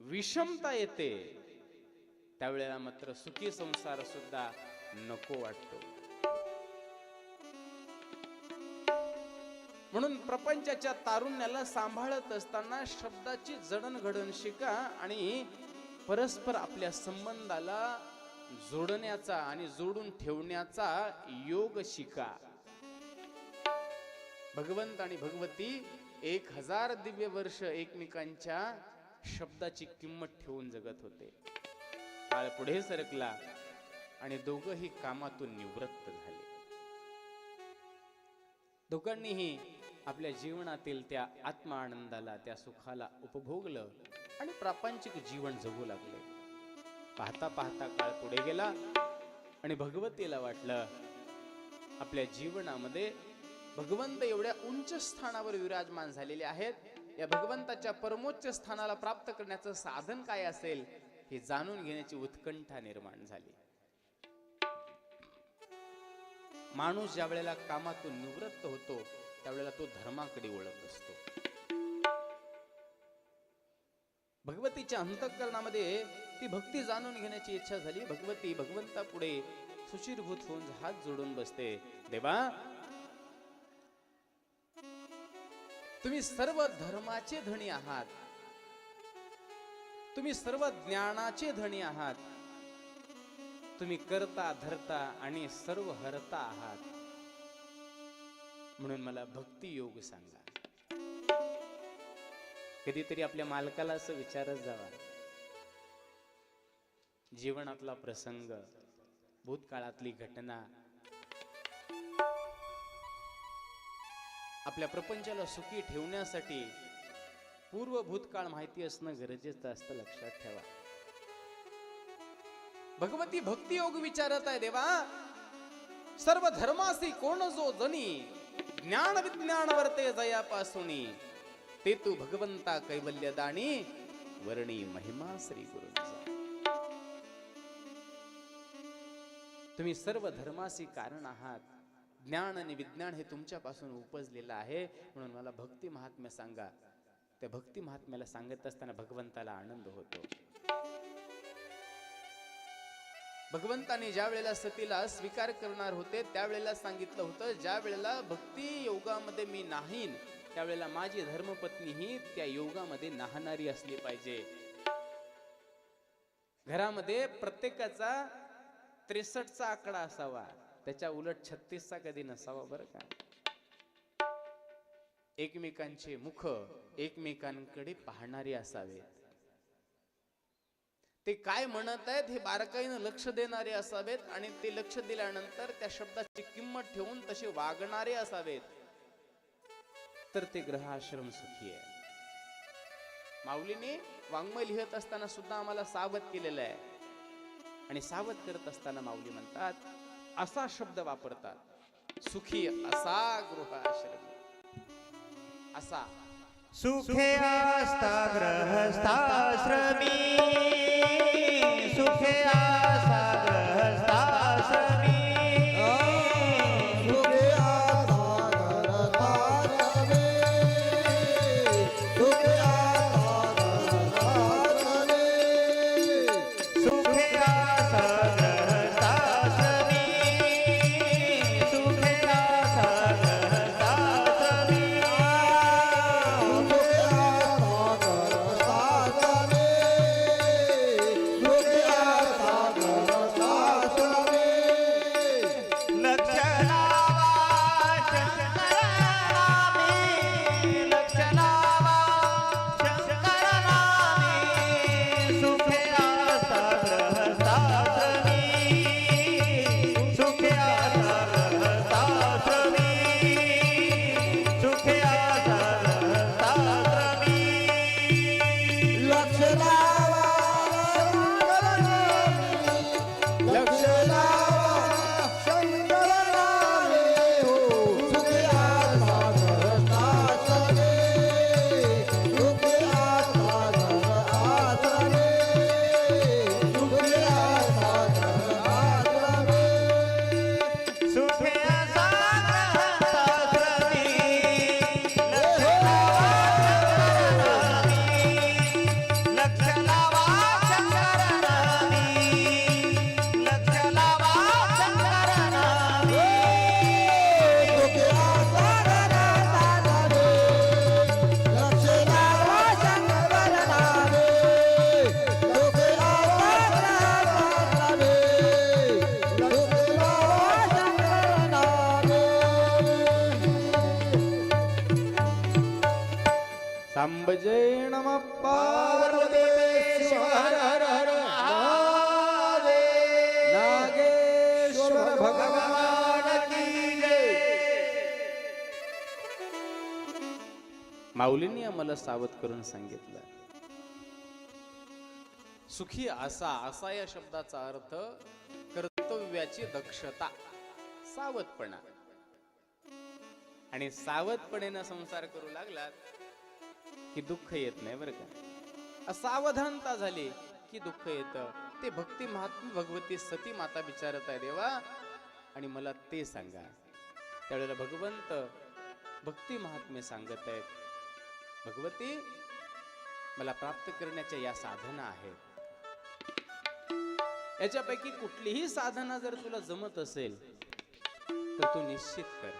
विषमता येते. त्यावेळेला मात्र सुखी संसार सुद्धा नको वाटतो. म्हणून प्रपंचाच्या तारुण्याला सांभाळत असताना शब्दाची जडणघडण शिका आणि परस्पर आपल्या संबंधाला जोडण्याचा आणि जोडून ठेवण्याचा योग शिका. भगवंत आणि भगवती एक हजार दिव्य वर्ष एकमेकांच्या शब्दाची किंमत ठेवून जगत होते. काळ पुढे सरकला आणि दोघंही कामातून निवृत्त झाले. दोघांनीही आपल्या जीवनातील त्या आत्मा आनंदाला त्या सुखाला उपभोगलं आणि प्रापंचिक जीवन जगू लागले. पाहता पाहता काळ पुढे गेला आणि भगवतीला वाटलं आपल्या जीवनामध्ये भगवंत एवढ्या उंच स्थानावर विराजमान झालेले आहेत या भगवंताच्या परमोच्च स्थानाला प्राप्त करण्याचं साधन काय असेल हे जाणून घेण्याची उत्कंठा निर्माण झाली. माणूस ज्या वेळेला कामातून निवृत्त होतो त्यावेळेला तो धर्माकडे ओळख असतो. भगवतीच्या अंतकरणामध्ये ती भक्ती जाणून घेण्याची इच्छा झाली. भगवती भगवंता पुढे सुशीरभूत होऊन हात जोडून बसते. देवा तुम्ही सर्व धर्माचे धणी आहात. तुम्ही सर्व ज्ञानाचे धणी आहात. तुम्ही करता धरता आणि सर्व हरता आहात. म्हणून मला भक्ती योग सांगा. कधीतरी आपल्या मालकाला असं विचारत जावा. जीवनातला प्रसंग भूतकाळातली घटना आपल्या प्रपंचाला सुखी ठेवण्यासाठी पूर्व भूतकाळ माहिती असणं गरजेचं असतं लक्षात ठेवा. भगवती भक्ती योग विचारत आहे देवा. सर्व धर्मासी कोण जो जनी ज्ञान विज्ञान वर्ते जयापासून ते तू भगवंता कैवल्य दाणी वर्णी महिमा श्री गुरु तुम्ही सर्व धर्मासी कारण आहात. ज्ञान आणि विज्ञान हे तुमच्यापासून उपजलेलं आहे. म्हणून मला भक्ती महात्म्य सांगा. त्या भक्ती महात्म्याला सांगत असताना भगवंताला आनंद होतो. भगवंताने ज्या वेळेला सतीला स्वीकार करणार होते त्यावेळेला सांगितलं होतं ज्या वेळेला भक्ती योगामध्ये मी नाहीन त्यावेळेला माझी धर्मपत्नी ही त्या योगामध्ये नाहणारी असली पाहिजे. घरामध्ये प्रत्येकाचा त्रेसष्टचा आकडा असावा. त्याच्या उलट छत्तीसचा कधी नसावा बरं का? एकमेकांचे मुख एकमेकांकडे पाहणारे असावेत ते काय म्हणत आहेत हे बारकाईनं लक्ष देणारे असावेत आणि ते लक्ष दिल्यानंतर त्या शब्दाची किंमत ठेवून तसे वागणारे असावेत. तर ते ग्रहाश्रम सुखी आहे. माऊलीने वाङ्मय लिहित असताना सुद्धा आम्हाला सावध केलेलं आहे. आणि सावध करत असताना माऊली म्हणतात असा शब्द वापरतात. सुखी असा गृह आश्रम. असा. सुखे असता ग्रहस्थाश्रमी माऊलींनी आम्हाला सावध करून सांगितलं. सुखी असा असा या शब्दाचा अर्थ कर्तव्याची दक्षता सावधपणा. आणि सावधपणेनं संसार करू लागलात की दुःख येत नाही बरं का? असावधानता झाली की दुःख येतं. ते भक्ती महात्मा भगवती सती माता विचारत आहे देवा आणि मला ते सांगा. त्यावेळेला भगवंत भक्ती महात्मे सांगत आहेत भगवती मला प्राप्त करण्याच्या या साधना आहेत. याच्यापैकी कुठलीही साधना जर तुला जमत असेल तर तू निश्चित कर.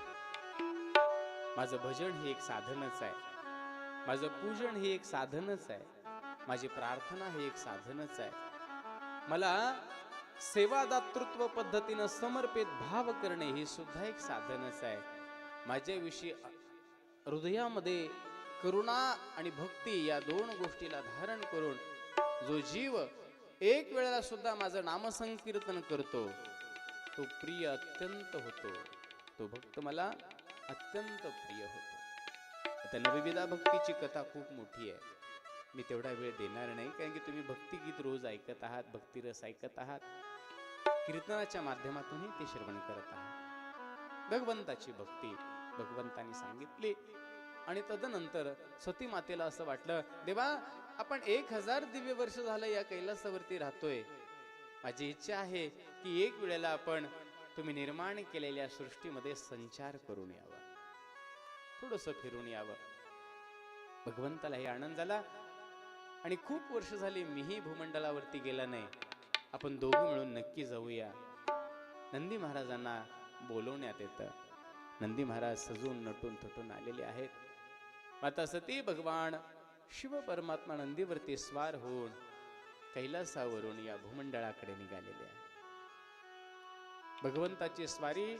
माझं भजन हे एक साधनच आहे. माझं पूजन हे एक साधनच आहे. माझी प्रार्थना हे एक साधनच आहे. मला सेवादातृत्व पद्धतीनं समर्पित भाव करणे हे सुद्धा एक साधनच आहे. माझ्याविषयी हृदयामध्ये करुणा आणि भक्ती या दोन गोष्टीला धारण करून जो जीव एक वेळेला सुद्धा माझं नामसंकीर्तन करतो तो प्रिय अत्यंत होतो. तो भक्त मला अत्यंत प्रिय होतो. आता नवविदा भक्तीची कथा खूप मोठी आहे. मी तेवढा वेळ देणार नाही कारण की तुम्ही भक्तिगीत रोज ऐकत आहात भक्तिरस ऐकत आहात. कीर्तनाच्या माध्यमातूनही ते श्रवण करत आहात. भगवंताची भक्ती भगवंतानी सांगितली आणि तदनंतर सती मातेला असं वाटलं देवा आपण एक हजार दिव्य वर्ष झालं या कैलासावरती राहतोय. माझी इच्छा आहे की एक वेळेला आपण तुम्ही निर्माण केलेल्या सृष्टीमध्ये संचार करून यावा. थोडस फिरून यावं. भगवंताला हे आनंद झाला. आणि खूप वर्ष झाली मीही भूमंडलावरती गेला नाही. आपण दोघं मिळून नक्की जाऊया. नंदी महाराजांना बोलवण्यात येतं. नंदी महाराज सजून नटून थटून आलेले आहेत. माता सती भगवान शिव परमात्मा नंदीवरती स्वार होऊन कैलासावरून या भूमंडळाकडे निघालेले आहे. भगवंताची स्वारी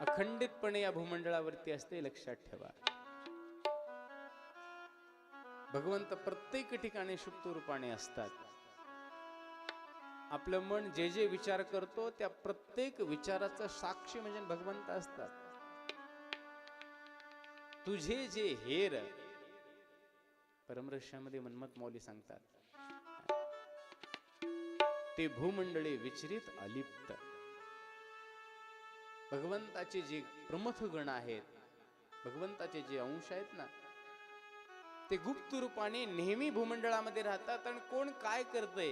अखंडितपणे या भूमंडळावरती असते लक्षात ठेवा. भगवंत प्रत्येक ठिकाणी सुप्त रूपाने असतात. आपलं मन जे जे विचार करतो त्या प्रत्येक विचाराचा साक्षी म्हणजे भगवंत असतात. तुझे जे हेर परमरश्यामध्ये मनमत मौली सांगतात. ते भूमंडळे विचरित अलिप्त. भगवंताचे जे प्रमुख गण आहेत भगवंताचे जे अंश आहेत ना ते गुप्त रूपाने नेहमी भूमंडळामध्ये राहतात आणि कोण काय करतंय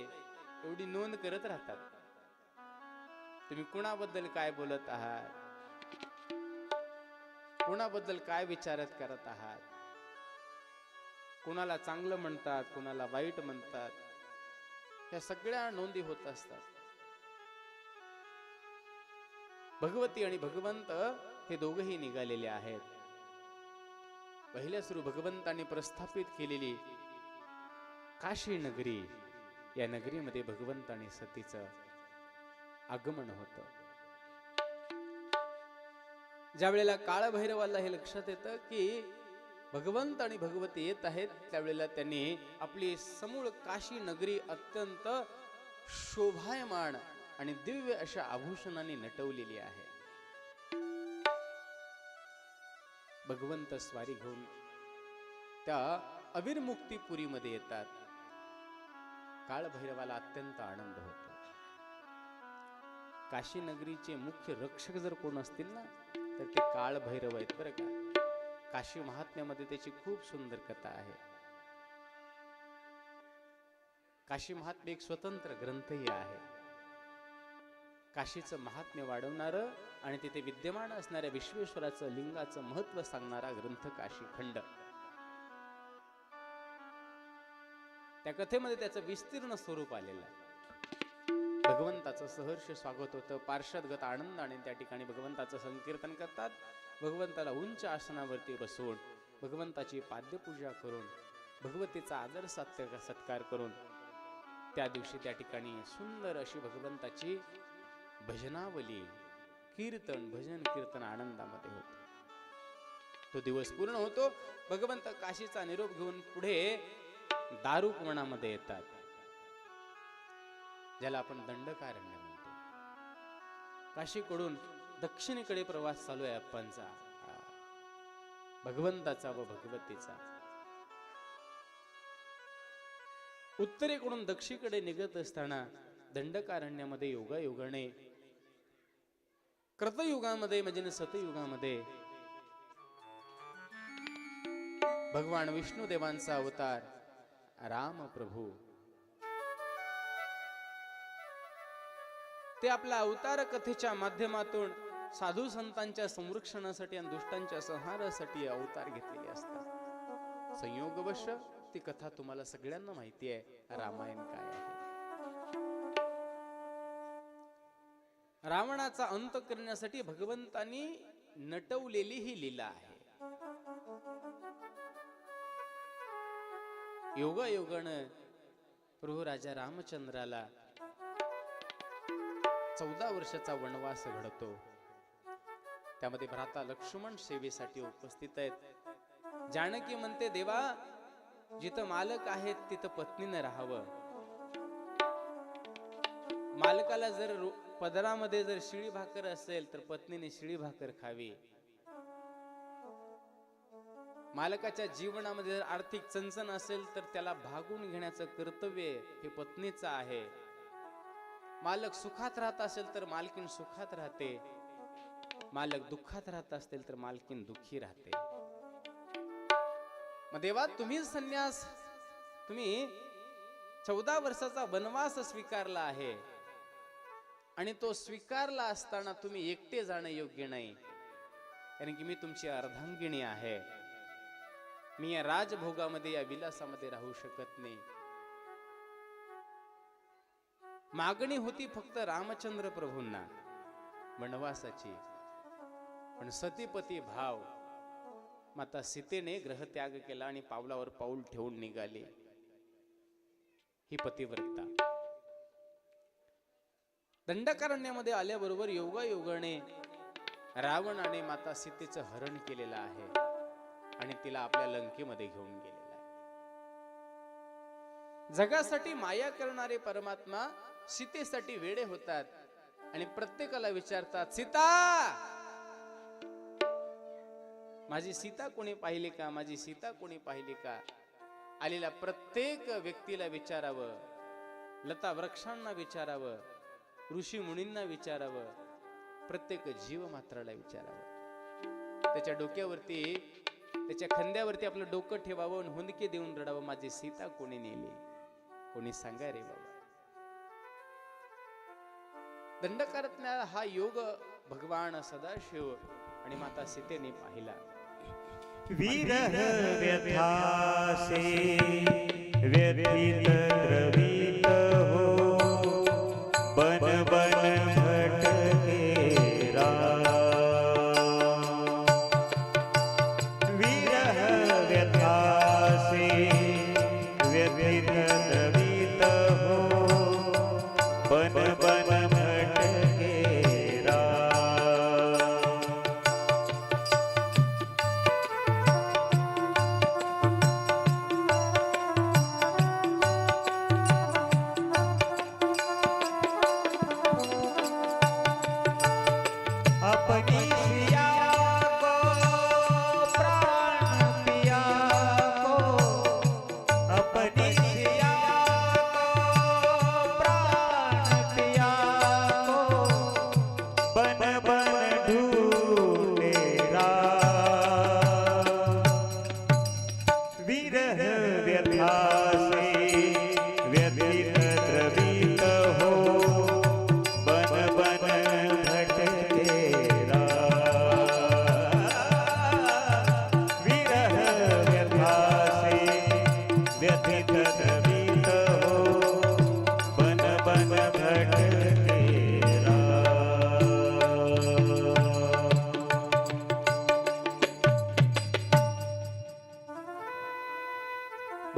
एवढी नोंद करत राहतात. तुम्ही कुणाबद्दल काय बोलत आहात? कुणाबद्दल काय विचारत करत आहात? कुणाला चांगलं म्हणतात कुणाला वाईट म्हणतात? या सगळ्या नोंदी होत असतात. भगवती आणि भगवंत हे दोघही निघालेले आहेत. पहिल्या सुरू भगवंतांनी प्रस्थापित केलेली काशी नगरी या नगरीमध्ये भगवंत आणि सतीचं आगमन होत. ज्या वेळेला काळभैरवाला हे लक्षात येतं की भगवंत आणि भगवती येत आहेत त्यावेळेला त्यांनी आपली समूळ काशी नगरी अत्यंत शोभायमान आणि दिव्य अशा आभूषणाने नटवलेली आहे. भगवंत स्वारी घेऊन त्या अविरमुक्तीपुरीमध्ये येतात. काळभैरवाला अत्यंत आनंद होतो. काशी नगरीचे मुख्य रक्षक जर कोण असतील ना तर ते काळभैरव आहेत बरं का? काशी महात्म्यामध्ये त्याची खूप सुंदर कथा आहे. काशी महात्म्य एक स्वतंत्र ग्रंथही आहे. काशीचं महात्म्य वाढवणारं आणि तिथे विद्यमान असणाऱ्या विश्वेश्वराचं लिंगाचं महत्त्व सांगणारा ग्रंथ काशी खंड. त्या कथेमध्ये त्याचं विस्तीर्ण स्वरूप आलेलं आहे. भगवंताचं सहर्ष स्वागत होतं. पार्षदगत आनंदाने त्या ठिकाणी भगवंताचं संकीर्तन करतात. भगवंताला उंच आसनावरती बसवून भगवंताची पाद्यपूजा करून भगवतीचा आदर सत्य सत्कार करून त्या दिवशी त्या ठिकाणी सुंदर अशी भगवंताची भजनावली कीर्तन भजन कीर्तन आनंदामध्ये होते. तो दिवस पूर्ण होतो. भगवंत काशीचा निरोप घेऊन पुढे दारुक वनामध्ये येतात. ज्याला आपण दंडकारण्य म्हणतो. काशीकडून दक्षिणेकडे प्रवास चालू आहे अप्पांचा भगवंताचा व भगवतीचा. उत्तरेकडून दक्षिणेकडे निघत असताना दंडकारण्यामध्ये योगायोगाने कृतयुगामध्ये म्हणजे सतयुगामध्ये भगवान विष्णू देवांचा अवतार राम प्रभू ते आपल्या अवतार कथेच्या माध्यमातून साधू संतांच्या संरक्षणासाठी आणि दुष्टांच्या संहारासाठी अवतार घेतलेले असतात. संयोगवश ती कथा तुम्हाला सगळ्यांना माहिती आहे. रामायण काय आहे? रावणाचा अंत करण्यासाठी भगवंतानी नटवलेली ही लीला आहे. योगायोगानं प्रभू राजा रामचंद्राला चौदा वर्षाचा वनवास घडतो. त्यामध्ये भ्राता लक्ष्मण सेवेसाठी उपस्थित आहेत. जानकी म्हणते देवा जिथं मालक आहेत तिथं पत्नीने राहावं. मालकाला जर पदरामध्ये जर शिळी भाकर असेल तर पत्नीने शिळी भाकर खावी. मालकाच्या जीवनामध्ये जर आर्थिक चणचण असेल तर त्याला भागून घेण्याचं कर्तव्य हे पत्नीचं आहे. मालक सुखात राहत असेल तर मालकीन सुखात राहते. मालक दुःखात राहत असतील तर मालकीन दुःखी राहते. मग देवा तुम्ही संन्यास तुम्ही चौदा वर्षाचा वनवास स्वीकारला आहे. आणि तो स्वीकारला असताना तुम्ही एकटे जाणं योग्य नाही. कारण की मी तुमची अर्धांगिणी आहे. मी या राजभोगामध्ये या विलासामध्ये राहू शकत नाही. मागणी होती फक्त रामचंद्र प्रभूंना. वनवासाची. पण सतीपती भाव माता सीतेने ग्रहत्याग केला आणि पावलावर पाऊल ठेवून निघाली. ही पतिव्रता. दंडकारण्यामध्ये आल्याबरोबर योगायोगाने रावणाने माता सीतेचं हरण केलेलं आहे आणि तिला आपल्या लंकेमध्ये घेऊन गेलेला आहे. जगासाठी माया करणारे परमात्मा सीतेसाठी वेडे होतात आणि प्रत्येकाला विचारतात सीता माझी सीता कोणी पाहिली का? माझी सीता कोणी पाहिली का? आलेल्या प्रत्येक व्यक्तीला विचारावं लता वृक्षांना विचारावं ऋषी मुनींना विचारावं प्रत्येक जीव मात्राला विचारावं. त्याच्या डोक्यावरती त्याच्या खांद्यावरती आपलं डोकं ठेवावं आणि हुंदके देऊन रडावं माझी सीता कोणी नेली? कोणी सांगा रे बाबा? दंडकारज्ञा हा योग भगवान सदाशिव आणि माता सीतेने पाहिला. विरह व्यथासे व्यथित द्रवित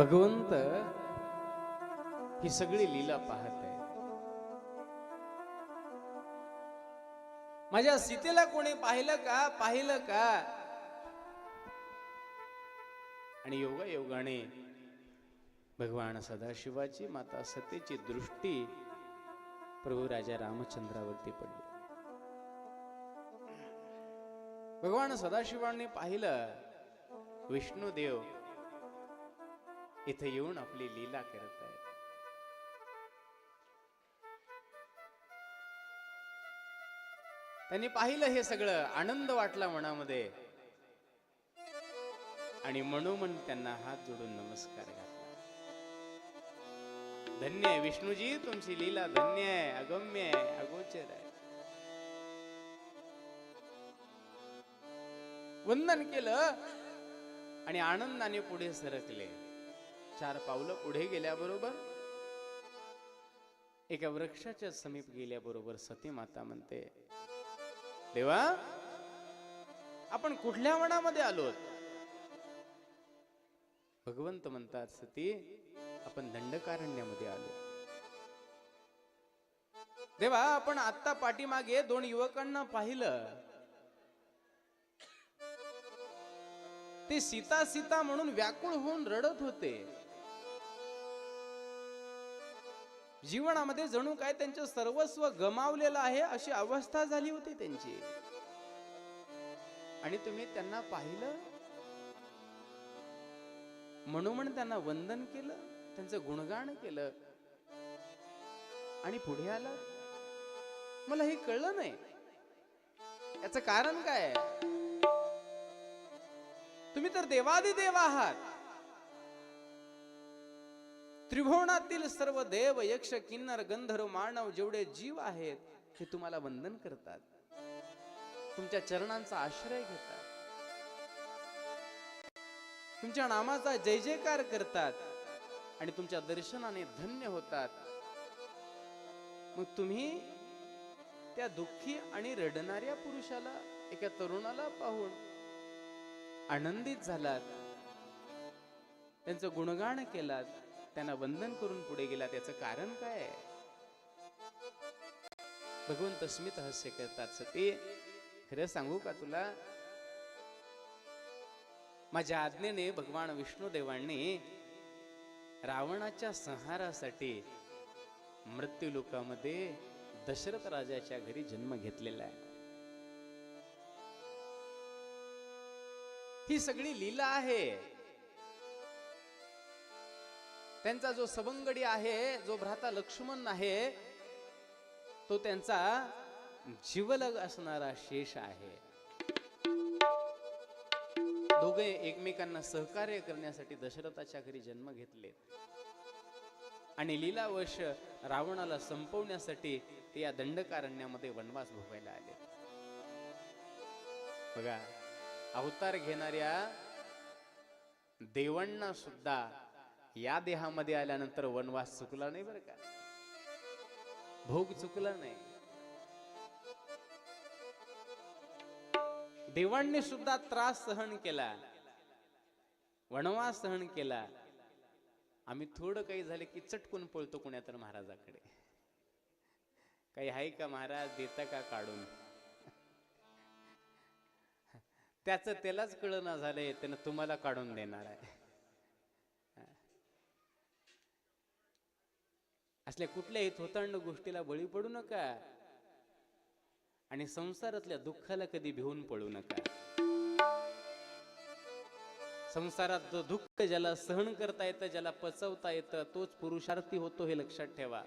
भगवंत ही सगळी लीला पाहत. आहे माझ्या सीतेला कोणी पाहिलं का? पाहिलं का? आणि योगा योगाने भगवान सदाशिवाची माता सतीची दृष्टी प्रभू राजा रामचंद्रावरती पडली. भगवान सदाशिवांनी पाहिलं विष्णुदेव इथे येऊन आपली लीला करत आहेत. त्यांनी पाहिलं हे सगळं आनंद वाटला मनामध्ये. आणि म्हणून त्यांना हात जोडून नमस्कार घातला. धन्य आहे विष्णूजी तुमची लीला धन्य आहे अगम्य आहे अगोचर आहे. वंदन केलं आणि आनंदाने पुढे सरकले. चार पावलं पुढे गेल्याबरोबर? एका वृक्षाच्या समीप गेल्याबरोबर सती माता म्हणते देवा आपण कुठल्या वनामध्ये आलो? भगवंत म्हणतात सती आपण दंडकारण्यामध्ये आलो. देवा आपण आत्ता पाठीमागे दोन युवकांना पाहिलं. ते सीता सीता म्हणून व्याकुळ होऊन रडत होते. जीवनामध्ये जणू काय त्यांचं सर्वस्व गमावलेलं आहे अशी अवस्था झाली होती त्यांची. आणि तुम्ही त्यांना पाहिलं? म्हणून त्यांना वंदन केलं त्यांचं गुणगान केलं. आणि पुढे आलं? मला हे कळलं नाही. याचं कारण काय तुम्ही तर देवादिदेव आहात. त्रिभुवनातील सर्व देव यक्ष किन्नर गंधर्व मानव जेवढे जीव आहेत हे तुम्हाला वंदन करतात. तुमच्या चरणांचा आश्रय घेतात. तुमच्या नामाचा जय जयकार करतात आणि तुमच्या दर्शनाने धन्य होतात. मग तुम्ही त्या दुःखी आणि रडणाऱ्या पुरुषाला एका तरुणाला पाहून आनंदित झालात. त्यांचं गुणगान केलात. त्यांना वंदन करून पुढे गेला त्याचं कारण काय आहे? भगवंत स्मित हास्य करतात सती खरं सांगू का तुला? माझ्या आज्ञेने भगवान विष्णुदेवांनी रावणाच्या संहारासाठी मृत्यूलोकामध्ये दशरथ राजाच्या घरी जन्म घेतलेला आहे. ही सगळी लीला आहे. त्यांचा जो सवंगडी आहे जो भ्राता लक्ष्मण आहे तो त्यांचा जीवलग असणारा शेष आहे. दोघे एकमेकांना सहकार्य करण्यासाठी दशरथाच्या घरी जन्म घेतले. आणि लीलावश रावणाला संपवण्यासाठी ते या दंडकारण्यामध्ये वनवास भोगायला आले. बघा अवतार घेणाऱ्या देवांना सुद्धा या देहामध्ये आल्यानंतर वनवास चुकला नाही बरं का? भोग चुकला नाही. देवांनी सुद्धा त्रास सहन केला. वनवास सहन केला. आम्ही थोडं काही झालं की चटकून पळतो कुण्या तर महाराजाकडे. काही आहे का महाराज? देता का काढून? त्याच त्यालाच कळना झालंय त्यानं तुम्हाला काढून देणार आहे. असल्या कुठल्याही थोतांड गोष्टीला बळी पडू नका. आणि संसारातल्या दुःखाला कधी भिवून पडू नका. संसारात जो दुःख ज्याला सहन करता येतं ज्याला पचवता येतं तोच पुरुषार्थी होतो हे लक्षात ठेवा.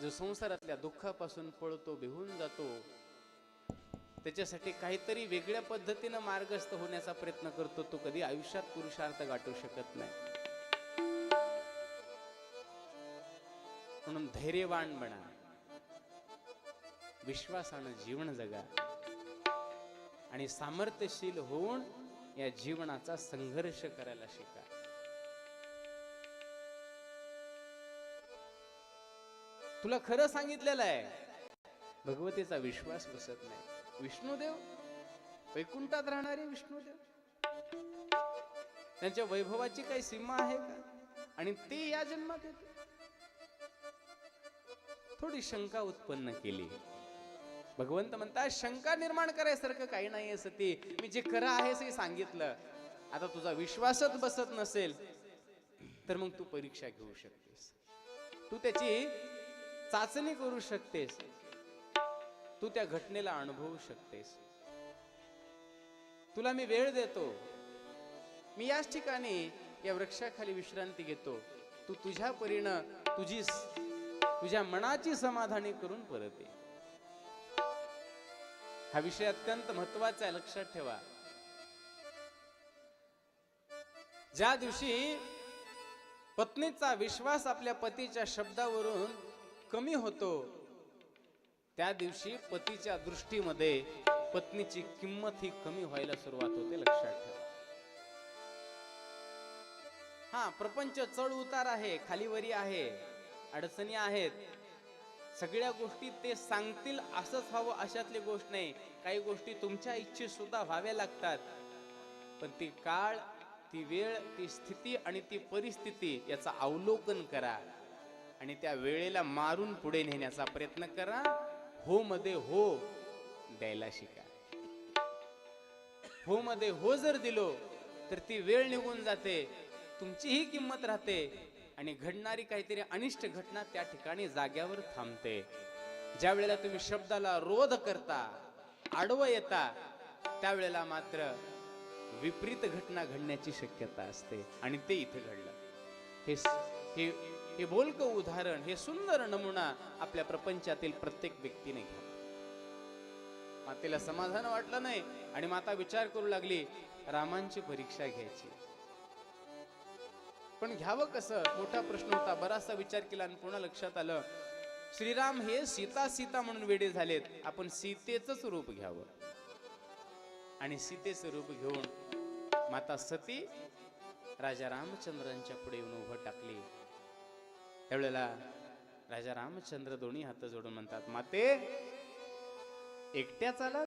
जो संसारातल्या दुःखापासून पळतो भिवून जातो त्याच्यासाठी काहीतरी वेगळ्या पद्धतीनं मार्गस्थ होण्याचा प्रयत्न करतो तो कधी आयुष्यात पुरुषार्थ गाठू शकत नाही. म्हणून धैर्यवान बना. विश्वासानं जीवन जगा. आणि सामर्थ्यशील होऊन या जीवनाचा संघर्ष करायला शिका. तुला खरं सांगितलेलं आहे. भगवतीचा विश्वास बसत नाही. विष्णुदेव? वैकुंठात राहणारे विष्णुदेव? त्यांच्या वैभवाची काही सीमा आहे का? आणि ते या जन्मात येते थोडी शंका उत्पन्न केली. भगवंत म्हणतात शंका निर्माण करायसारखं काही नाही असं ते मी जे खरं आहे ते सांगितलं. आता तुझा विश्वासच बसत नसेल तर मग तू परीक्षा घेऊ शकतेस. तू त्याची चाचणी करू शकतेस. तू त्या घटनेला अनुभवू शकतेस. तुला मी वेळ देतो. मी याच ठिकाणी या वृक्षाखाली विश्रांती घेतो. तू तुझ्या परीनं तुझी तुझ्या मनाची समाधानी करून परत. ये हा विषय अत्यंत महत्त्वाचा आहे लक्षात ठेवा. ज्या दिवशी पत्नीचा विश्वास आपल्या पतीच्या शब्दावरून कमी होतो त्या दिवशी पतीच्या दृष्टीमध्ये पत्नीची किंमत ही कमी व्हायला सुरुवात होते लक्षात ठेवा. हा प्रपंच चढ उतार आहे खालीवरी आहे. अडचणी आहेत. सगळ्या गोष्टी ते सांगतील असंच व्हावं अशातली गोष्ट नाही. काही गोष्टी तुमच्या इच्छे सुद्धा व्हाव्या लागतात. पण ती काळ ती वेळ ती स्थिती आणि ती परिस्थिती याचा अवलोकन करा. आणि त्या वेळेला मारून पुढे नेण्याचा प्रयत्न करा. हो मध्ये हो द्यायला शिका. हो मध्ये हो जर दिलो तर ती वेळ निघून जाते. तुमचीही किंमत राहते. आणि घडणारी काहीतरी अनिष्ट घटना त्या ठिकाणी जाग्यावर थांबते. ज्या वेळेला तुम्ही शब्दाला रोध करता आडवं येता त्यावेळेला मात्र विपरीत घटना घडण्याची शक्यता असते आणि ते इथे घडलं. हे हे हे बोलकं उदाहरण हे सुंदर नमुना आपल्या प्रपंचातील प्रत्येक व्यक्तीने घ्या. मातेला समाधान वाटलं नाही आणि माता विचार करू लागली रामांची परीक्षा घ्यायची. पण घ्यावं कसं? मोठा प्रश्न होता. बराचसा विचार केला आणि पुन्हा लक्षात आलं. श्रीराम हे सीता सीता म्हणून वेडे झालेत. आपण सीतेच रूप घ्यावं. आणि सीतेचं रूप घेऊन माता सती राजा रामचंद्रांच्या पुढे येऊन उभं टाकली. त्यावेळेला राजा रामचंद्र दोन्ही हात जोडून म्हणतात माते एकट्याच आला